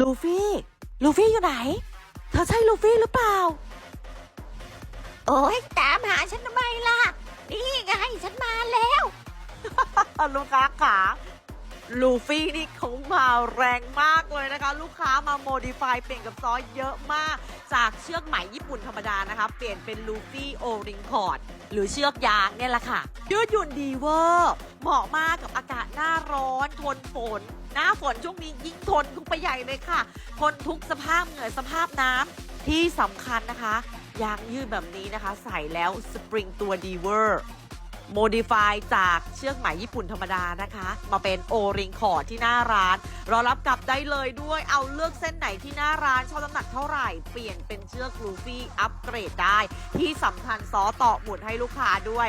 ลูฟี่ ลูฟี่อยู่ไหน เธอใช่ลูฟี่หรือเปล่า โอ้ยตามหาฉันทำไมล่ะ นี่ไงฉันมาแล้ว ลูกค้าขาลูฟี่นี่เขามาแรงมากเลยนะคะ ลูกค้ามาโมดิฟายเปลี่ยนกับซอสเยอะมาก จากเชือกไหมญี่ปุ่นธรรมดานะคะ เปลี่ยนเป็นลูฟี่โอริงคอร์ดหรือเชือกยางเนี่ยแหละค่ะยืดหยุ่นดีเวอร์ เหมาะมากกับอากาศหน้าร้อนทนฝน หน้าฝนช่วงนี้ยิ่งทนทุกไปใหญ่เลยค่ะ ทนทุกสภาพเหงื่อสภาพน้ำที่สำคัญนะคะ ยางยืดแบบนี้นะคะ ใส่แล้วสปริงตัวดีเวอร์โมดิฟายจากเชือกไหมญี่ปุ่นธรรมดานะคะ มาเป็นโอริงคอร์ที่หน้าร้านรอรับกลับได้เลยด้วยเอาเลือกเส้นไหนที่หน้าร้านชอบน้ำหนักเท่าไหร่ เปลี่ยนเป็นเชือกลูฟี่อัปเกรดได้ ที่สำคัญซอต่อหมุนให้ลูกค้าด้วย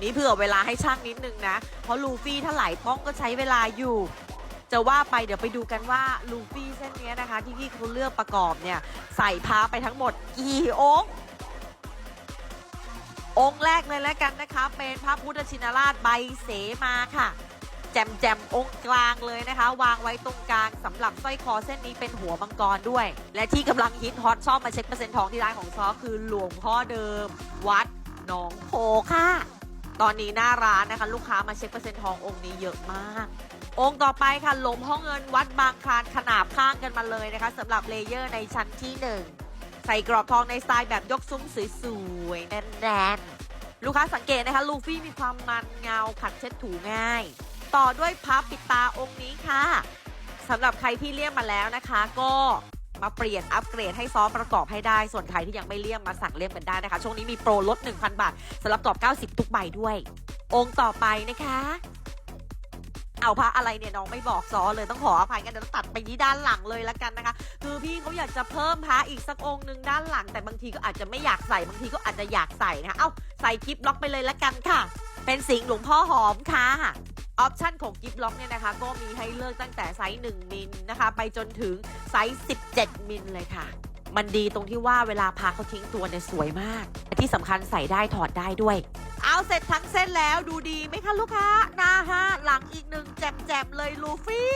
นี่เผื่อเวลาให้ช่างนิดนึงนะ เพราะลูฟี่ถ้าไหลป้องก็ใช้เวลาอยู่ จะว่าไปเดี๋ยวไปดูกันว่าลูฟี่เส้นนี้นะคะที่พี่เขาเลือกประกอบเนี่ยใส่พาไปทั้งหมดกี่องค์องค์แรกเลยแล้วกันนะคะ เป็นพระพุทธชินราชใบเสมาค่ะ แจมแจมองค์กลางเลยนะคะ วางไว้ตรงกลางสำหรับสร้อยคอเส้นนี้เป็นหัวมังกรด้วย และที่กำลังฮิตฮอตชอบมาเช็คเปอร์เซ็นต์ทองที่ร้านของซอคือหลวงพ่อเดิม วัดหนองโพค่ะ ตอนนี้หน้าร้านนะคะ ลูกค้ามาเช็คเปอร์เซ็นต์ทององค์นี้เยอะมาก องค์ต่อไปค่ะหลวงพ่อเงินวัดบางคลานขนาบข้างกันมาเลยนะคะสำหรับเลเยอร์ในชั้นที่หนึ่งใส่กรอบทองในสไตล์แบบยกซุ้มสวยๆแน่นๆ ลูกค้าสังเกตนะคะ ลูฟี่มีความมันเงาขัดเช็ดถูง่าย ต่อด้วยพับปิดตาองค์นี้ค่ะสำหรับใครที่เลี่ยมมาแล้วนะคะ ก็มาเปลี่ยนอัปเกรดให้ซอฟต์ประกอบให้ได้ ส่วนใครที่ยังไม่เลี่ยมมาสั่งเลี่ยมกันได้นะคะ ช่วงนี้มีโปรลด 1,000 บาทสำหรับกรอบ 90 ทุกใบด้วย องค์ต่อไปนะคะ เอาพระอะไรเนี่ยน้องไม่บอกซอเลยต้องขออภัยกันเดี๋ยวต้องตัดไปที่ด้านหลังเลยละกันนะคะ คือพี่เขาอยากจะเพิ่มพระอีกสักองค์หนึ่งด้านหลัง แต่บางทีก็อาจจะไม่อยากใส่บางทีก็อาจจะอยากใส่นะคะเอ้าใส่กิฟต์ล็อกไปเลยละกันค่ะ เป็นสิงหลวงพ่อหอมค่ะออปชั่นของกิฟต์ล็อกเนี่ยนะคะ ก็มีให้เลือกตั้งแต่ไซส์ 1 มิลนะคะ ไปจนถึงไซส์ 17 มิลเลยค่ะ มันดีตรงที่ว่าเวลาพาเขาทิ้งตัวเนี่ยสวยมาก ที่สำคัญใส่ได้ถอดได้ด้วย เอาเสร็จทั้งเส้นแล้วดูดีไหมคะลูกค้าหน้าห้าหลัง จมๆเลยลูฟี่